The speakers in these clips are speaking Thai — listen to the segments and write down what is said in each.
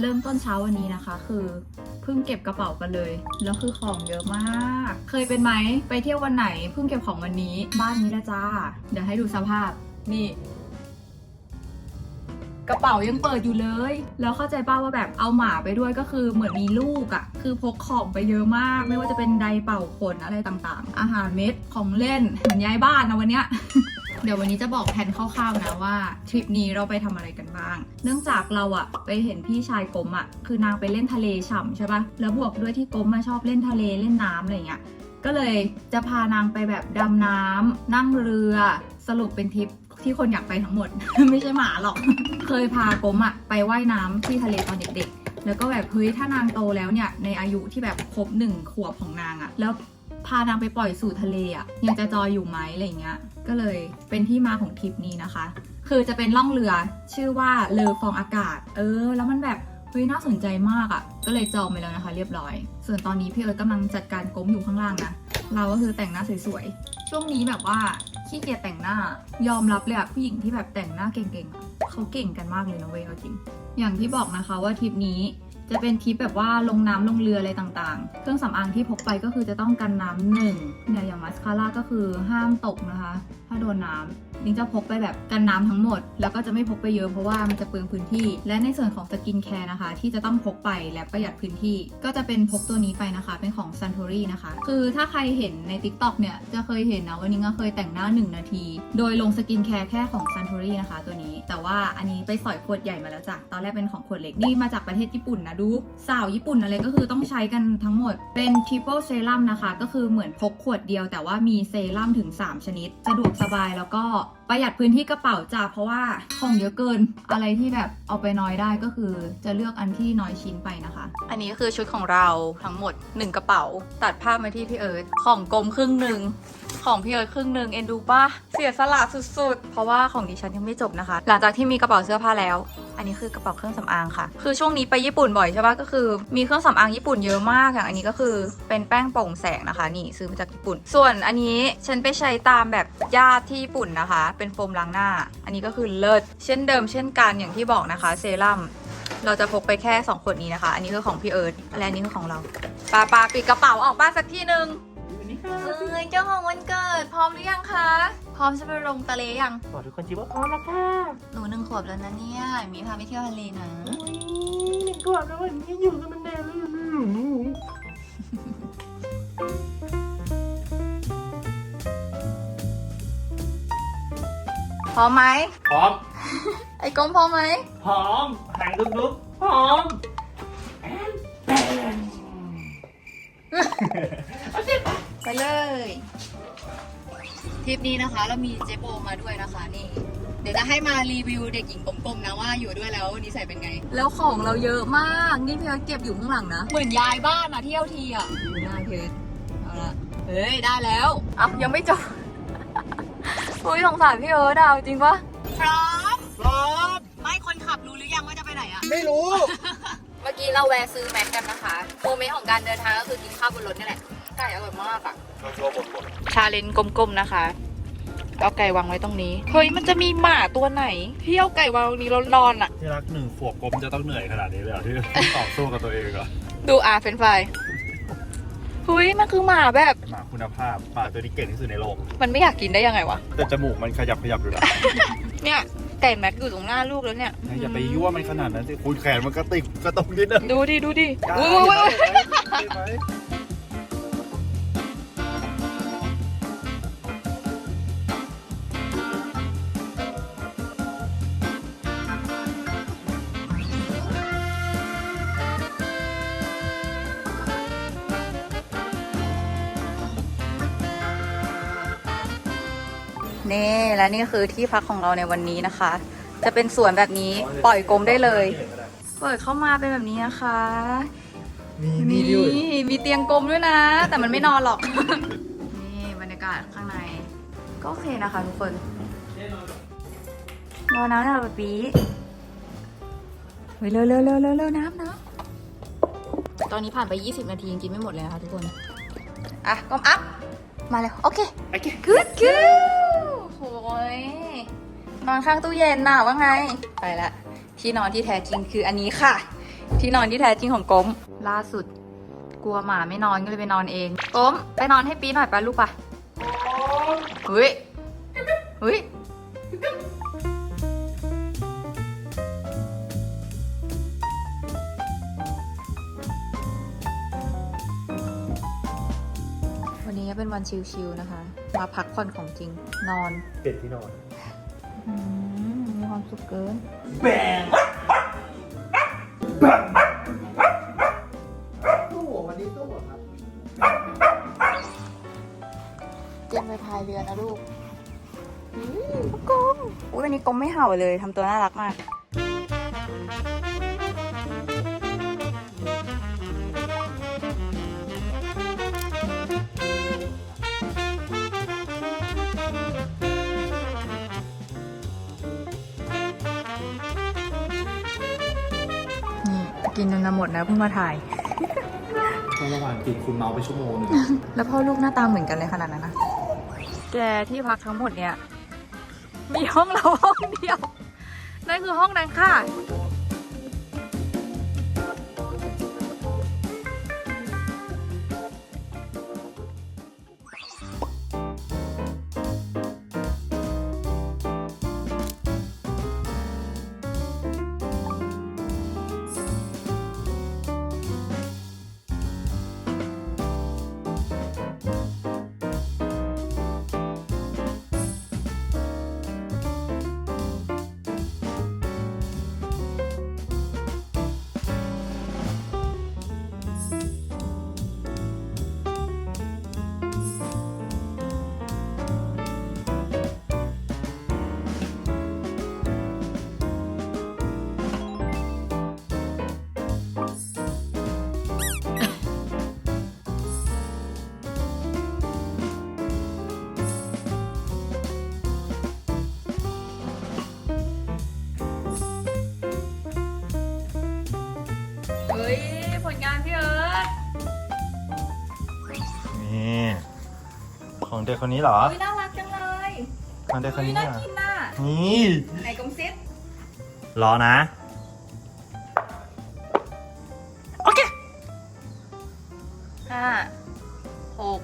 เริ่มต้นเช้าวันนี้นะคะ คือเพิ่งเก็บกระเป๋ากันเลย แล้วคือของเยอะมาก เคยเป็นไหมไปเที่ยววันไหนเพิ่งเก็บของวันนี้ บ้านนี้ละจ้า เดี๋ยวให้ดูสภาพนี่กระเป๋ายังเปิดอยู่เลย แล้วเข้าใจป้าว่าแบบเอาหมาไปด้วยก็คือเหมือนมีลูกอะ่ะ คือพกของไปเยอะมาก ไม่ว่าจะเป็นไดเป่าขนอะไรต่างๆ อาหารเม็ดของเล่นเหมือนย้ายบ้านนะวันเนี้ย เดี๋ยววันนี้จะบอกแผนคร่าวๆนะว่าทริปนี้เราไปทำอะไรกันบ้าง เนื่องจากเราอะไปเห็นพี่ชายกรมอะคือนางไปเล่นทะเลฉ่ำใช่ปะแล้วบวกด้วยที่กรมมาชอบเล่นทะเลเล่นน้ำอะไรเงี้ย ก็เลยจะพานางไปแบบดำน้ำนั่งเรือ สรุปเป็นทริปที่คนอยากไปทั้งหมด ไม่ใช่หมาหรอก เคยพากรมอะไปว่ายน้ำที่ทะเลตอนเด็กๆ แล้วก็แบบเฮ้ยถ้านางโตแล้วเนี่ยในอายุที่แบบครบหนึ่งขวบของนางอะแล้วพานางไปปล่อยสู่ทะเลอะยังจะจอยอยู่ไหมอะไรเงี้ย ก็เลยเป็นที่มาของทริปนี้นะคะ คือจะเป็นล่องเรือชื่อว่าเลอฟองอากาศ เออ แล้วมันแบบเฮ้ยน่าสนใจมากอะ่ะ ก็เลยจองไปแล้วนะคะ เรียบร้อย ส่วนตอนนี้พี่เอิร์ธกำลังจัดการก้มอยู่ข้างล่างนะ เราก็คือแต่งหน้าสวยๆ ช่วงนี้แบบว่าขี้เกียจแต่งหน้ายอมรับเลยอะผู้หญิงที่แบบแต่งหน้าเก่งๆเขาเก่งกันมากเลยนะเว้ยเอาจริง อย่างที่บอกนะคะว่าทริปนี้จะเป็นทริปแบบว่าลงน้ำลงเรืออะไรต่างๆ เครื่องสำอางที่พกไปก็คือจะต้องกันน้ำหนึ่งเนี่ยอย่างมาสคาร่าก็คือห้ามตกนะคะ ถ้าโดนน้ำนิ้งจะพกไปแบบกันน้ำทั้งหมด แล้วก็จะไม่พกไปเยอะเพราะว่ามันจะเปลืองพื้นที่ และในส่วนของสกินแคร์นะคะ ที่จะต้องพกไปและประหยัดพื้นที่ ก็จะเป็นพกตัวนี้ไปนะคะ เป็นของ Suntory นะคะ คือถ้าใครเห็นใน TikTok เนี่ยจะเคยเห็นนะว่านิ้งก็เคยแต่งหน้า 1 นาที โดยลงสกินแคร์แค่ของ Suntory นะคะ ตัวนี้ แต่ว่าอันนี้ไปสอยขวดใหญ่มาแล้วจ้ะตอนแรกเป็นของขวดเล็กนี่มาจากประเทศญี่ปุ่นนะดูสาวญี่ปุ่นอะไรก็คือต้องใช้กันทั้งหมดเป็น triple serum นะคะ ก็คือเหมือนพกขวดเดียว แต่ว่ามีเซรั่มถึง 3 ชนิดสะดวกสบายแล้วก็ประหยัดพื้นที่กระเป๋าจ้ะเพราะว่าของเยอะเกินอะไรที่แบบเอาไปน้อยได้ก็คือจะเลือกอันที่น้อยชิ้นไปนะคะ อันนี้คือชุดของเราทั้งหมด 1 กระเป๋า ตัดภาพมาที่พี่เอิร์ธของกลมครึ่งหนึ่งของพี่เอิร์ธครึ่งหนึ่งเอ็นดูป่ะเสียสละสุดๆ เพราะว่าของดิฉันยังไม่จบนะคะ หลังจากที่มีกระเป๋าเสื้อผ้าแล้ว อันนี้คือกระเป๋าเครื่องสำอางค่ะ คือช่วงนี้ไปญี่ปุ่นบ่อยใช่ปะก็คือมีเครื่องสำอางญี่ปุ่นเยอะมากอย่างอันนี้ก็คือเป็นแป้งโปร่งแสงนะคะ นี่ซื้อมาจากญี่ปุ่น ส่วนอันนี้ฉันไปใช้ตามแบบญาติที่ญี่ปุ่นนะคะ เป็นโฟมล้างหน้า อันนี้ก็คือเลิศเช่นเดิมเช่นกันอย่างที่บอกนะคะเซรั่มเราจะพกไปแค่สองขวดนี้นะคะ อันนี้คือของพี่เอิร์ธและอันนี้คือของเราปาปาปิดกระเป๋าออกบ้านสักที่หนึ่ง เอ้ยเจ้าของวันเกิด พร้อมหรือยังคะ พร้อมจะไปลงทะเลยัง บอกทุกคนจีว่าพร้อมแล้วค่ะหนูหนึ่งขวบแล้วนะเนี่ย มีพาไปเที่ยวทะเลนะอุ๊ยหนึ่งขวบแล้ววันนี้อยู่กันมานานแล้วหนูพร้อมไหม พร้อม ไอ้กลมพร้อมไหม พร้อมหางลุกๆพร้อมไป เลย ทริปนี้นะคะ เรามีเจโบมาด้วยนะคะนี่ เดี๋ยวจะให้มารีวิวเด็กหญิงกลมๆนะว่าอยู่ด้วยแล้วนิสัยเป็นไง แล้วของเราเยอะมาก นี่พี่เอิร์ธเก็บอยู่ข้างหลังนะ เหมือนย้ายบ้านมาเที่ยวทีอะดูหน้าเพชรเอาละเฮ้ยได้แล้วอะยังไม่จบอุ้ยสงสารพี่เอิร์ธอะเอาจริงปะพร้อมพร้อมไม่คนขับรู้หรือยังว่าจะไปไหนอะไม่รู้ เมื่อกี้เราแวะซื้อแม็กกันนะคะ โมเมนต์ของการเดินทางก็คือกินข้าวบนรถนี่แหละไก่อร่อยมากอะเราชัวร์หมดหมดชาเลนจ์กลมๆนะคะ เอาไก่วางไว้ตรงนี้ เฮ้ยมันจะมีหมาตัวไหนที่เอาไก่วางตรงนี้แล้วนอนอะที่รักหนึ่งขวบกลมจะต้องเหนื่อยขนาดนี้เลยเหรอที่ต้องต่อสู้กับตัวเองเหรอดูอาเฟนไฟเฮ้ยมันคือหมาแบบ หมาคุณภาพหมาตัวนี้เก่งที่สุดในโลก มันไม่อยากกินได้ยังไงวะ แต่จมูกมันขยับขยับอยู่นะเนี่ยไก่แม็กอยู่ตรงหน้าลูกแล้วเนี่ยอย่าไปยั่วมันขนาดนั้นสิคุณแขนมันก็ติดกระตรงนิดนึงดูดิดูดิได้อุ้ยอุ้ยอุ้ย และนี่คือที่พักของเราในวันนี้นะคะ จะเป็นสวนแบบนี้ปล่อยกลมได้เลย เปิดเข้ามาเป็นแบบนี้นะคะมีมีมีด้วยมีเตียงกลมด้วยนะ แต่มันไม่นอนหรอก นี่บรรยากาศข้างใน ก็โอเคนะคะทุกคนรอน้ำนะแบบปีเฮ้ยเร็วเร็วเร็วเร็วเร็วน้ำน้ำตอนนี้ผ่านไป 20 นาทียังกินไม่หมดเลยนะคะทุกคน อะก้มอัพ มาเลยโอเค โอเค good girl โอ้ ยนอนข้างตู้เย็นน่ะว่าไง ไปละ ที่นอนที่แท้จริงคืออันนี้ค่ะ ที่นอนที่แท้จริงของกลมล่าสุด กลัวหมาไม่นอนก็เลยไปนอนเองกลมไปนอนให้ปีหน่อยไปลูกปะเฮ้ยเฮ้ย นนี้เป็นวันชิลๆนะคะ มาพักผ่อนของจริง นอน เปลี่ยนที่นอน อืมมีความสุขเกินตู้วันนี้ตู้ครับเตรียมไปพายเรือนะลูกอุ้ยกลมอุ้ยวันนี้กลมไม่เห่าเลยทำตัวน่ารักมาก กินจนจะหมดนะเพิ่งมาถ่ายก็ระหว่างกินคุณเมาไปชั่วโมงหนึงแล้วพ่อลูกหน้าตาเหมือนกันเลยขนาดนั้นนะแกที่พักทั้งหมดเนี่ย มีห้องเราห้องเดียว นั่นคือห้องนั้นค่ะ ของเด็กคนนี้เหรอเฮ้ยน่ารักจังเลยของเด็กคนเฮ้ยนี้น่าอะกินน่ะนี่ไหนกลมซิดรอนะ โอเคห้าหก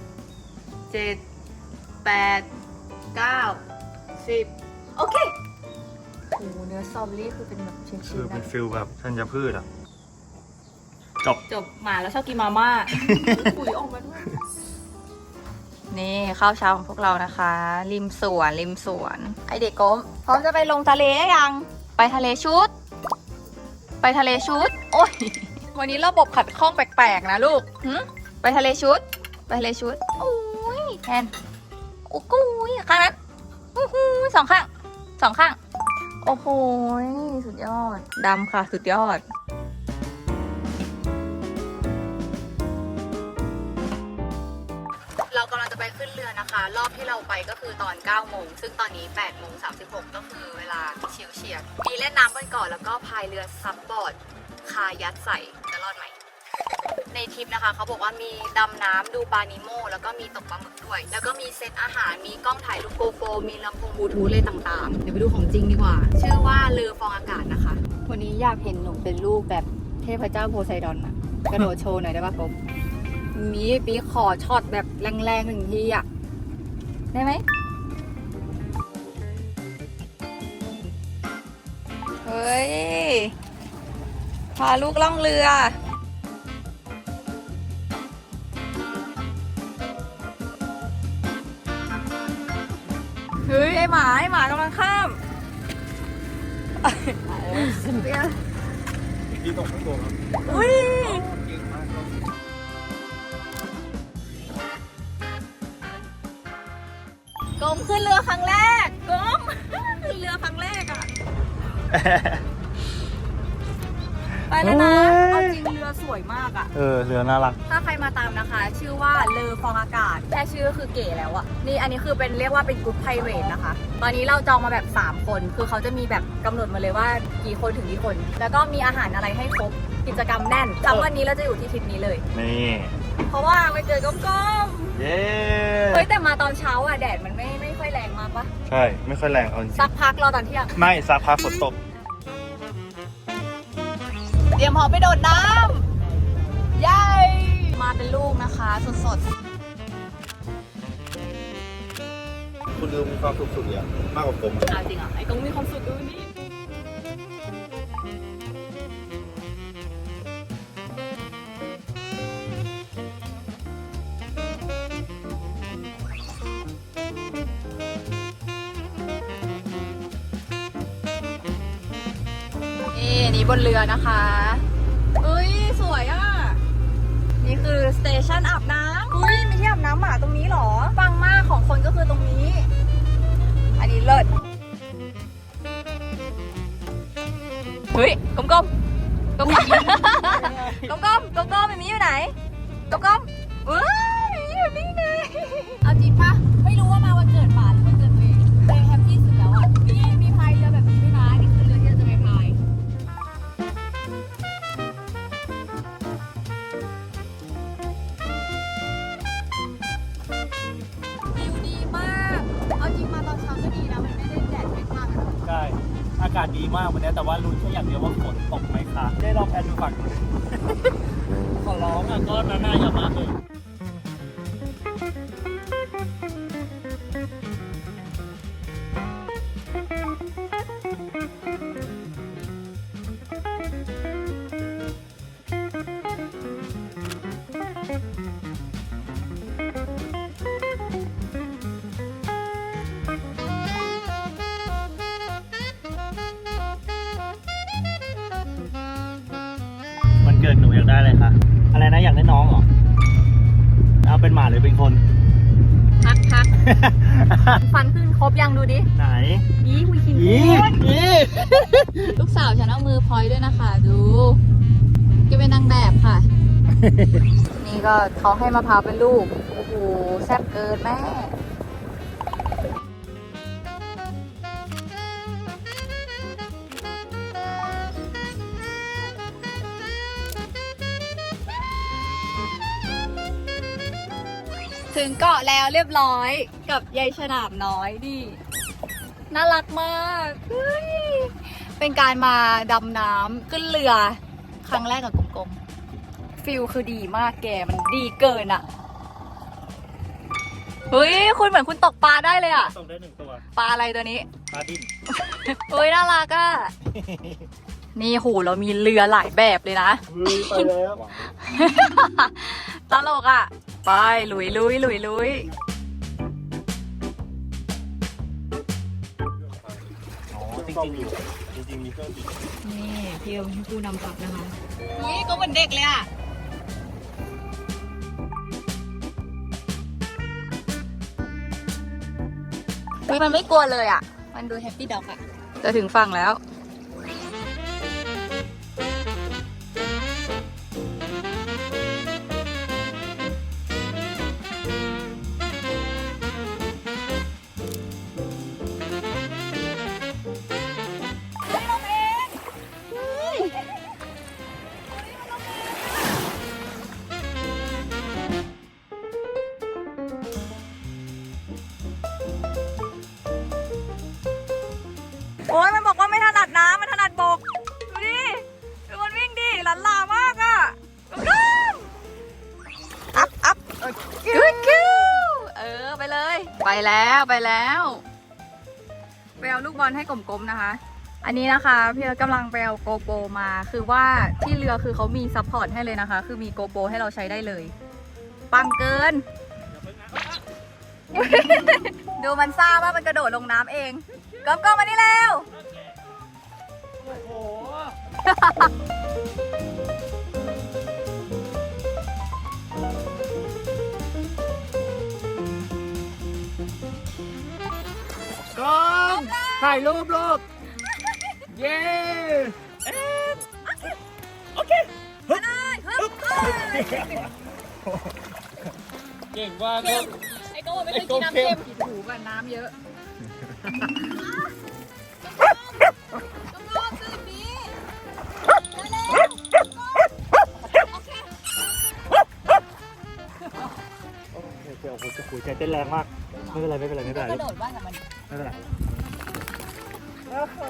เจ็ดแปดเก้าสิบโอเคโอ้โหเนื้อซอมลี่คือเป็นแบบชิ้นคือๆเป็นนะฟิลแบบธัญพืชอะ จบ จบหมาแล้วชอบกินมาม่า ปุ๋ยออกมาด้วย นี่ข้าวเช้าของพวกเรานะคะ ริมสวนริมสวน ไอเด็กกลมพร้อมจะไปลงทะเลหรือยัง ไปทะเลชุด ไปทะเลชุด โอ้ยวันนี้ระบบขัดข้องแปลกๆนะลูกหึไปทะเลชุด ไปทะเลชุดโอ้ยแทนโอ้กุยข้างนั้นอู้หูสองข้างสองข้าง โอ้โหสุดยอดดำค่ะ สุดยอด รอนะรอบที่เราไปก็คือตอน 9 โมง ซึ่งตอนนี้ 8 โมง 36 ก็คือเวลาเฉียวเฉียดมีเล่นน้ำกันก่อนแล้วก็พายเรือซับบอร์ด คายัดใส่จะรอดไหม ในทริปนะคะเขาบอกว่ามีดำน้ำดูปลานิโมแล้วก็มีตกปลาหมึกด้วย แล้วก็มีเซตอาหารมีกล้องถ่ายรูปโกโปรมีลำโพงบลูทูธอะไรต่างๆ เดี๋ยวไปดูของจริงดีกว่า ชื่อว่าเรือฟองอากาศนะคะ วันนี้อยากเห็นหนูเป็นรูปแบบเทพเจ้าโพไซดอนอะกระโดดโชว์หน่อยได้ปะกบมีปีขอช็อตแบบแรงๆหนึ่งทีอะ ได้ไหมเฮ้ย พาลูกล่องเรือ เฮ้ย ไอหมา ไอหมากำลังข้ามที่ตกทั้งตัวครับอุ้ย มขึ้นเรือครั้งแรกกลมขึ้นเรือครั้งแรกอะ ไปแล้วนะเอาจริงเรือสวยมากอะ เออเรือน่ารัก ถ้าใครมาตามนะคะ ชื่อว่าเลอฟองอากาศ แค่ชื่อก็คือเก๋แล้วอะนี่อันนี้คือเป็นเรียกว่าเป็นกรุ๊ปไพรเวทนะคะ ตอนนี้เราจองมาแบบ 3 คน คือเขาจะมีแบบกำหนดมาเลยว่ากี่คนถึงกี่คน แล้วก็มีอาหารอะไรให้ครบ กิจกรรมแน่นทั้งวันนี้เราจะอยู่ที่ทริปนี้เลย นี่ เพราะว่าไปเจอก้มเย้ๆเฮ้ยแต่มาตอนเช้าอะแดดมันไม่ไม่ค่อยแรงมากปะใช่ ไม่ค่อยแรงเอาจริงสักพักรอตอนเที่ยงไม่สักพักฝนตก เตรียมพร้อมไปโดดน้ำยัยมาเป็นลูกนะคะสดคุณดูมีความสุขสุดเลยอะมากกว่าผมๆเอาจริงเหรอไอ้กงมีความสุขดูนี่ นเรือนะคะเอ้ยสวยอะ นี่คือสเตชันอาบน้ำเฮ้ยมีที่อาบน้ำหมาตรงนี้หรอ ฟังมากของคนก็คือตรงนี้ อันนี้เลิศเฮ้ยกลมๆกลมๆกลมๆกลมๆมีอยู่ไหนกลมๆ ศดีมากวันนี้แต่ว่าลุ้นแค่อย่างเดียวว่าฝนตกไหมคะได้ลองแพนดูฝั่งนู้นขอร้องอะก้อนนั้นน่าอย่ามาเลย อีคุยคินอีอีลูกสาวฉันเอามือพลอยด้วยนะคะ ดูแกเป็นนางแบบค่ะ นี่ก็เขาให้มะพร้าวเป็นลูก โอ้โห แซ่บเกินแม่ถึงเกาะแล้วเรียบร้อยกับยายฉลามน้อยนี่ น่ารักมากเฮ้ยเป็นการมาดำน้ำขึ้นเรือ ครั้งแรกกับกลมๆฟิลคือดีมากแกมันดีเกินอะเฮ้ยคุณเหมือนคุณตกปลาได้เลยอะส่งได้หนึ่งตัวปลาอะไรตัวนี้ปลาดิ้นเฮ้ยน่ารักอะนี่หูเรามีเรือหลายแบบเลยนะ เฮ้ยไปแล้ว ตลกอะไปลุยลุยลุยลุย อ๋อจริงๆอยู่จริงๆมีเครื่องบินนี่พี่พี่กูนำกลับนะคะนี่ก็เหมือนเด็กเลยอะเฮ้ยมันไม่กลัวเลยอะมันดูแฮปปี้ด็อกอะจะถึงฝั่งแล้ว วไปแล้วไปเอาลูกบอลให้กลมๆนะคะ อันนี้นะคะพี่เอิร์ธกำลังไปเอาโกโปมาคือว่าที่เรือคือเขามีซัพพอร์ตให้เลยนะคะ คือมีโกโปให้เราใช้ได้เลย ปังเกิน ดูมันซ่าว่ามันกระโดดลงน้ำเองก้มก้มานี่เร็วโอ้โห ถ่ายรูปลูก เย้โอเคฮึบฮึบเก่งมากครับไอ้โก้ไม่เคยกินน้ำเค็มผิดหูกับน้ำเยอะต้องรอบสิบีเร็วโอเคเดี๋ยวโอ้โหจะคุยใจเต้นแรงมาก ไม่เป็นไร ไม่เป็นไร ไม่เป็นไรกระโดดบ้างกับมันไม่เป็นไร 아파.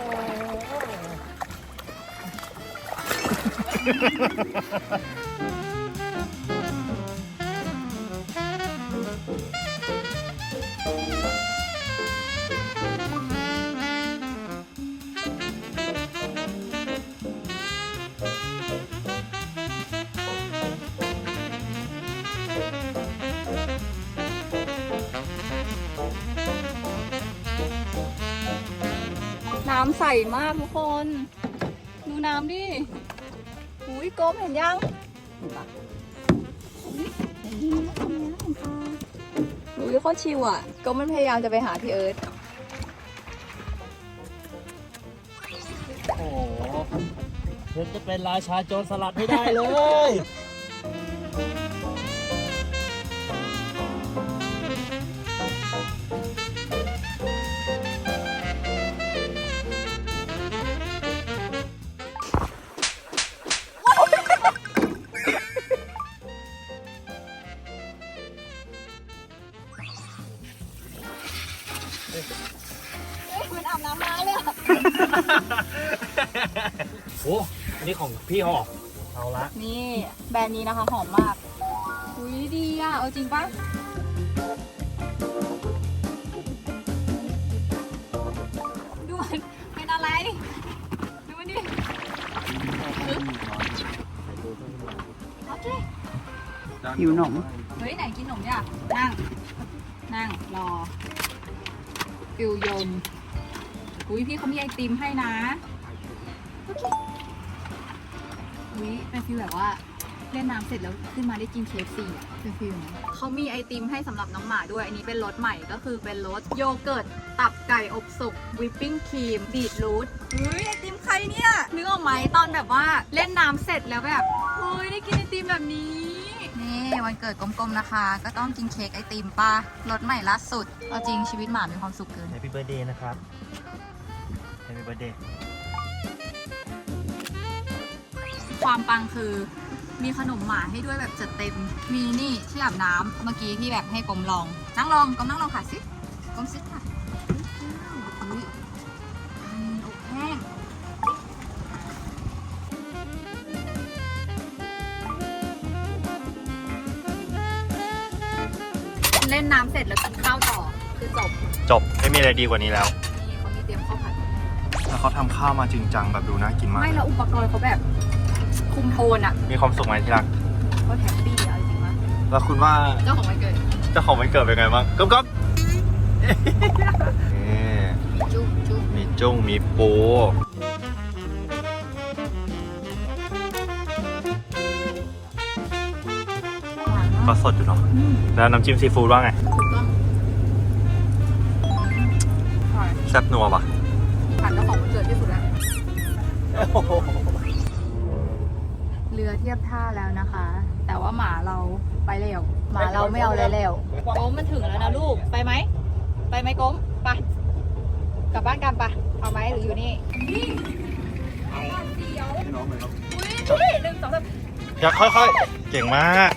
น้ำใสมากทุกคน ดูน้ำดิอุ้ยกบเห็นยังเห็นปะอุ๊ยเห็นดีนะตรงนี้เห็นปะอุ้ยโคตรชิวอะกบมันพยายามจะไปหาพี่เอิร์ธโอ้โหเดี๋ยวจะเป็นราชาโจรสลัดไม่ได้เลย นี้ของพี่เขาเหรอเอาละ นี่แบรนด์นี้นะคะหอมมาก อุ้ยดีอะ เอาจริงปะดูมันเป็นอะไร ดูมันดิโอเค หิวหนม เฮ้ย ไหนกินขนมเนี่ยนั่ง นั่ง รอ ฟิวยม อุ้ยพี่เขามีไอติมให้นะ โอเค อุ้ยเป็นฟิลแบบว่าเล่นน้ำเสร็จแล้วขึ้นมาได้กินเคฟซีอะเป็นฟิลนั้นเขามีไอติมให้สำหรับน้องหมาด้วย อันนี้เป็นรสใหม่ก็คือเป็นรสโยเกิร์ต ตับไก่อบสุกวิปปิ้งครีมบีทรูทเฮ้ยไอติมใครเนี่ยนึกออกไหมตอนแบบว่าเล่นน้ำเสร็จแล้วแบบเฮ้ยได้กินไอติมแบบนี้นี่วันเกิดกลมๆนะคะ ก็ต้องกินเค้กไอติมป่ะรสใหม่ล่าสุดเอาจริงชีวิตหมามีความสุขเกินแฮปปี้เบิร์ดเดย์นะครับแฮ ความปังคือมีขนมหมาให้ด้วยแบบจัดเต็ม มีนี่ที่อาบน้ำเมื่อกี้ที่แบบให้กลมลอง นั่งลองกลมนั่งลองค่ะสิกลมสิค่ะอุ้ยอันอบแห้ง เล่นน้ำเสร็จแล้วกินข้าวต่อ คือจบ จบไม่มีอะไรดีกว่านี้แล้วนี่เขามีเตรียมข้าวผัด แล้วเขาทำข้าวมาจริงจังแบบดูน่ากินมากไม่แล้วอุปกรณ์เขาแบบ คุมโทนอะมีความสุขไหมที่รักเขาแฮปปี้อะจริงๆว่าแล้วคุณว่าเจ้าของวันเกิดเจ้าของวันเกิดเป็นไงบ้างก๊อบก๊อบนี่จุ๊บจุ๊บมีจุ้งมีปูหวานก็มากสดอยู่เนาะ อืมแล้วน้ำจิ้มซีฟู้ดว่าไงถูกต้องอร่อยแซ่บนัวปะผ่านเจ้าของวันเกิดที่สุดแล้ว โอ้โหเรือเทียบท่าแล้วนะคะ แต่ว่าหมาเราไปเร็วหมาเราไม่เอาเลยเร็วก้มมันถึงแล้วนะลูกไปไหมไปไหมก้มไปกลับบ้านกันปะเอาไหมหรืออยู่นี่อุ้ยหนึ่งสองสามอยากค่อยๆ เก่งมาก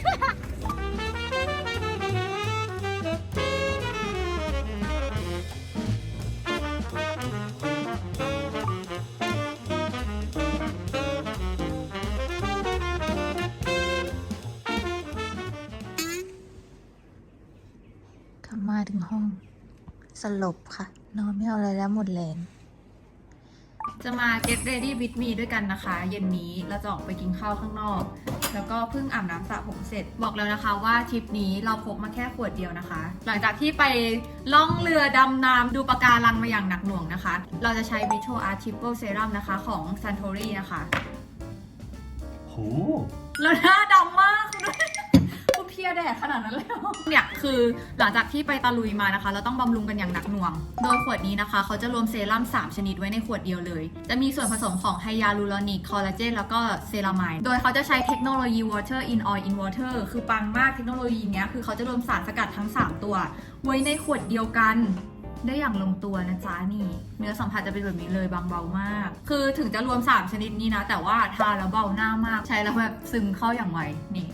ลับมาถึงห้อง สลบค่ะ นอนไม่เอาอะไรแล้วหมดแรงจะมา get ready with me ด้วยกันนะคะ เย็นนี้เราจะออกไปกินข้าวข้างนอก แล้วก็เพิ่งอาบน้ำสระผมเสร็จ บอกแล้วนะคะว่าทริปนี้เราพกมาแค่ขวดเดียวนะคะ หลังจากที่ไปล่องเรือดำน้ำดูปะการังมาอย่างหนักหน่วงนะคะ เราจะใช้ Vitro Art Triple Serum นะคะของ Suntory นะคะ โห แล้วหน้าดำมากคุณเพ ลียแดดขนาดนั้นเลยเหรอเนี่ยคือหลังจากที่ไปตะลุยมานะคะ เราต้องบำรุงกันอย่างหนักหน่วง โดยขวดนี้นะคะ เขาจะรวมเซรั่ม3 ชนิดไว้ในขวดเดียวเลย จะมีส่วนผสมของไฮยาลูรอนิก คอลลาเจน แล้วก็เซรามายโดยเขาจะใช้เทคโนโลยี water in oil in water คือปังมากเทคโนโลยีเนี้ยคือเขาจะรวมสารสกัดทั้ง 3 ตัว ไว้ในขวดเดียวกันได้อย่างลงตัวนะจ๊ะนี่ เนื้อสัมผัสจะเป็นแบบนี้เลยบางเบามาก คือถึงจะรวม 3 ชนิดนี้นะ แต่ว่าทาแล้วเบาหน้ามากใช้แล้วแบบซึมเข้าอย่างไวนี่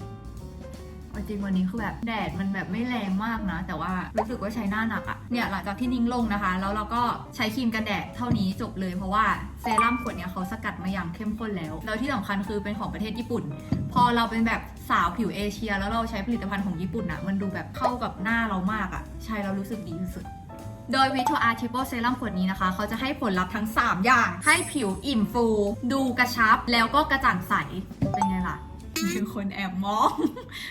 จริงวันนี้คือแบบแดดมันแบบไม่แรงมากนะ แต่ว่ารู้สึกว่าใช้หน้าหนักอะเนี่ยหลังจากที่นิ้งลงนะคะ แล้วเราก็ใช้ครีมกันแดดเท่านี้จบเลยเพราะว่าเซรั่มขวดเนี้ยเขาสกัดมาอย่างเข้มข้นแล้ว แล้วที่สำคัญคือเป็นของประเทศญี่ปุ่น พอเราเป็นแบบสาวผิวเอเชีย แล้วเราใช้ผลิตภัณฑ์ของญี่ปุ่นอะมันดูแบบเข้ากับหน้าเรามากอะใช้แล้วรู้สึกดีที่สุดโดยวิ t อาร์ทิ p เซรั่มขวดนี้นะคะ เขาจะให้ผลลัพธ์ทั้ง 3 อย่าง ให้ผิวอิ่มฟู ดูกระชับ แล้วก็กระจ่างใส เป็นไงล่ะ มีคนแอบมอง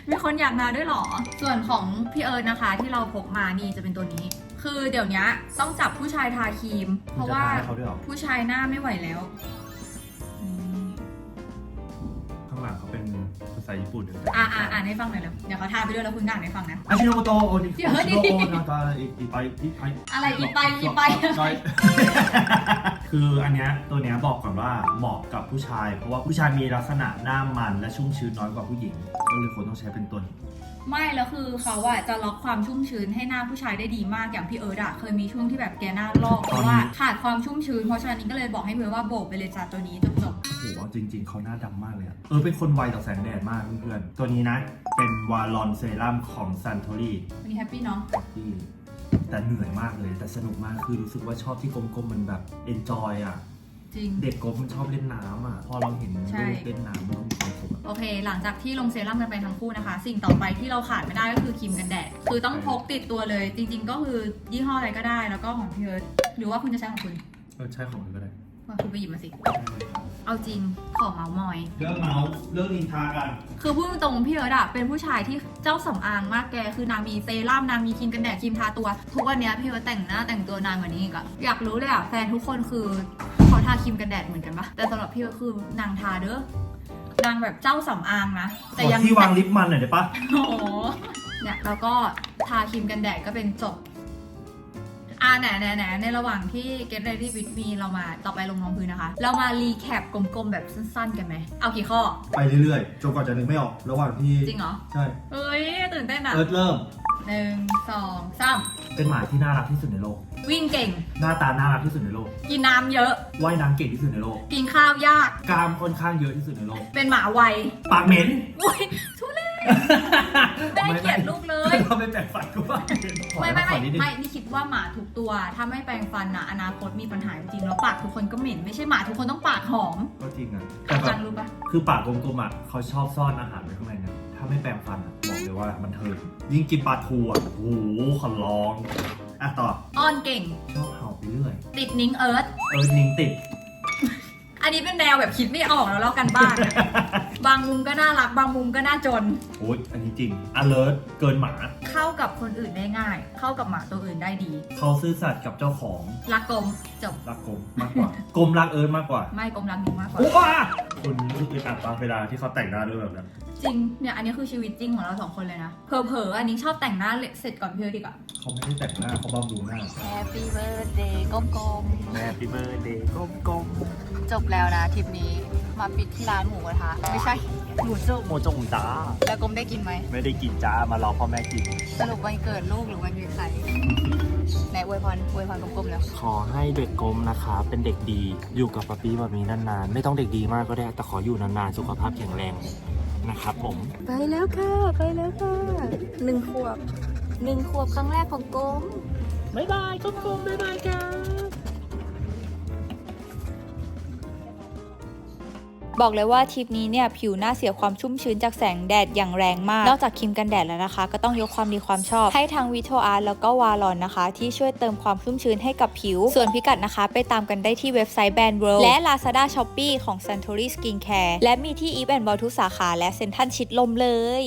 มีคนอยากมาด้วยเหรอ ส่วนของพี่เอิร์ธนะคะที่เราพกมานี่จะเป็นตัวนี้ คือเดี๋ยวนี้ต้องจับผู้ชายทาครีม เพราะว่าจะทให้เขาด้วยเหรอ ผู้ชายหน้าไม่ไหวแล้ว ษาญี่ปุ่นด้วยอ่าอ่าอ่านให้ฟังหน่อยเร็วเดี๋ยวเขาทาไปด้วยแล้วคุณอ่านให้ฟังนะ อาชิโนโมโตโอนิเดี๋ยวอาชิโนโอนาตาอีอีไปอีไปอะไรอีไปอีไปจอยคืออันเนี้ยตัวเนี้ยบอกก่อนว่าเหมาะกับผู้ชาย เพราะว่าผู้ชายมีลักษณะหน้ามันและชุ่มชื้นน้อยกว่าผู้หญิง ก็เลยควรต้องใช้เป็นตัวนี้ ไม่แล้วคือเขาอะจะล็อกความชุ่มชื้นให้หน้าผู้ชายได้ดีมากอย่างพี่เอิร์ดอะเคยมีช่วงที่แบบแกหน้าลอกเพราะว่าขาดความชุ่มชื้นเพราะฉะนั้นนิ้งก็เลยบอกให้เพื่อนว่าโบกไปเลยจ้าตัวนี้จบจบโอ้โหเอาจริง ๆ เขาหน้าดำมากเลยอะเออ เป็นคนไวต่อแสงแดดมากเพื่อนๆ ตัวนี้นะ เป็นวาลอนเซรั่มของซัน t ท r รีๆวันนี้แฮปปี้เนาะที่แต่เหนื่อยมากเลย แต่สนุกมากคือรู้สึกว่าชอบที่กลมๆมันแบบเอนจอยอะจริง เด็กกลมมันชอบเล่นน้ำอะพอเราเห็นใช่ลูกเล่นน้ำมันมีความสุขอะ โอเค หลังจากที่ลงเซรั่มกันไปทั้งคู่นะคะ สิ่งต่อไปที่เราขาดไม่ได้ก็คือครีมกันแดด คือต้องพกติดตัวเลย จริง ๆ ก็คือยี่ห้ออะไรก็ได้ แล้วก็ของพี่เอิร์ดหรือว่าคุณจะใช้ของคุณเออใช่ของมันก็ได้ว่าคุณไปหยิบมาสิ เอาจริง ขอเมาส์มอย เรื่องเมาส์เรื่องนินทากัน คือพูดตรงๆพี่เอิร์ดอะเป็นผู้ชายที่เจ้าสำอางมากแก คือนางมีเซรั่มนางมีครีมกันแดดครีมทาตัว ทุกวันเนี้ยพี่เอิร์ดแต่งหน้าแต่งตัวนานกว่านี้อีกอะอยากรู้เลยอะแฟนทุกคนคือเขาทาครีมกันแดดเหมือนกันปะแต่สำหรับพี่เอิร์ดคือนางทาเด้อ นางแบบเจ้าสำอางนะ ขแต่อยังที่วางลิปมันหน่อยได้ปะโอ้โหเนี่ยแล้วก็ทาครีมกันแดดก็เป็นจบ อ่าไหนไหนไหนในระหว่างที่ Get Ready with Me เรามาต่อไปลงรองพื้นนะคะ เรามารีแคปกลมๆ แบบสั้นๆ กันไหม เอากี่ข้อ ไปเรื่อยๆจนกว่าจะนึกไม่ออก ระหว่างที่จริงเหรอ ใช่เฮ้ย ตื่นเต้นอะเอิร์ธเริ่ม หนึ่งสองสามเป็นหมาที่น่ารักที่สุดในโลก วิ่งเก่ง หน้าตาน่ารักที่สุดในโลก กินน้ำเยอะ ว่ายน้ำเก่งที่สุดในโลก กินข้าวยาก กล้ามค่อนข้างเยอะที่สุดในโลก เป็นหมาไวปากเหม็นอุ้ยทุเรศไม่ให้เกียรติลูกเลย เราไม่แปลกฝันก็ว่าเหม็นขอไม่ไม่ขอไม่นิดนึงไม่นี่คิดว่าหมาทุกตัว ถ้าไม่แปรงฟันนะอนาคตมีปัญหาจริงๆแล้วปากทุกคนก็เหม็นไม่ใช่หมาทุกคนต้องปากหอมก็จริงอะแต่แบฟับงรู้ปะคือปากกลมๆอะเขาชอบซ่อนอาหารไว้ข้างในนะ ถ้าไม่แปรงฟันอะบอกเลยว่ามันเทิงยิ่งกินปลาทูอะโอ้โหขอร้องอะต่ออ้อนเก่ง ชอบเห่าไปเรื่อย ติดนิ้งเอิร์ธเออนิงติด อันนี้เป็นแนวแบบคิดไม่ออกแล้วเล่ากันบ้านบางมุมก็น่ารัก บางมุมก็น่าจน โอ้ยอันนี้จริง alert เกินหมา เข้ากับคนอื่นได้ง่าย เข้ากับหมาตัวอื่นได้ดี เขาซื่อสัตย์กับเจ้าของรักกลมจบ รักกลมมากกว่า กลมรักเอิร์ธมากกว่าไม่กลมรักนิ้งมากกว่า โอ้ว้าคุณรู้สึกอึดอัดปะเวลาที่เขาแต่งหน้าด้วยแบบนั้น จริงเนี่ยอันนี้คือชีวิตจริงของเราสองคนเลยนะเผลอๆอันนี้ชอบแต่งหน้าเสร็จก่อนพี่เอิร์ธดีกว่าเขาไม่ได้แต่งหน้าเขาบำรุงหน้า Happy birthday กลม Happy birthday กลมกลมๆ จบแล้วนะทริปนี้มาปิดที่ร้านหมูกระทะไม่ใช่หมูจุ่มโมจงจ้า แล้วกลมได้กินไหมไม่ได้กินจ้ามารอพ่อแม่กิน สรุปวันเกิดลูกหรือวันเกิดใครไหนอวยพรอวยพรกลมๆแล้ว ขอให้เด็กกลมนะคะเป็นเด็กดีอยู่กับป๊าปี้แบบนี้นานๆ ไม่ต้องเด็กดีมากก็ได้แต่ขออยู่นานๆ สุขภาพแข็งแรง นะครับผมไปแล้วค่ะ ไปแล้วค่ะหนึ่งขวบหนึ่งขวบครั้งแรกของกลมบ๊ายบายกลมๆบ๊ายบายครั บอกเลยว่าทริปนี้เนี่ยผิวหน้าเสียความชุ่มชื้นจากแสงแดดอย่างแรงมาก นอกจากครีมกันแดดแล้วนะคะ ก็ต้องยกความดีความชอบ ให้ทางวิโทอาร์แล้วก็วาลอนนะคะ ที่ช่วยเติมความชุ่มชื้นให้กับผิว ส่วนพิกัดนะคะ ไปตามกันได้ที่เว็บไซต์แบรนด์เวิลและ Lazada Shopee ของ Suntory Skincare และมีที่ Eve and Ball ทุกสาขาและเซ็นทัลชิดลมเลย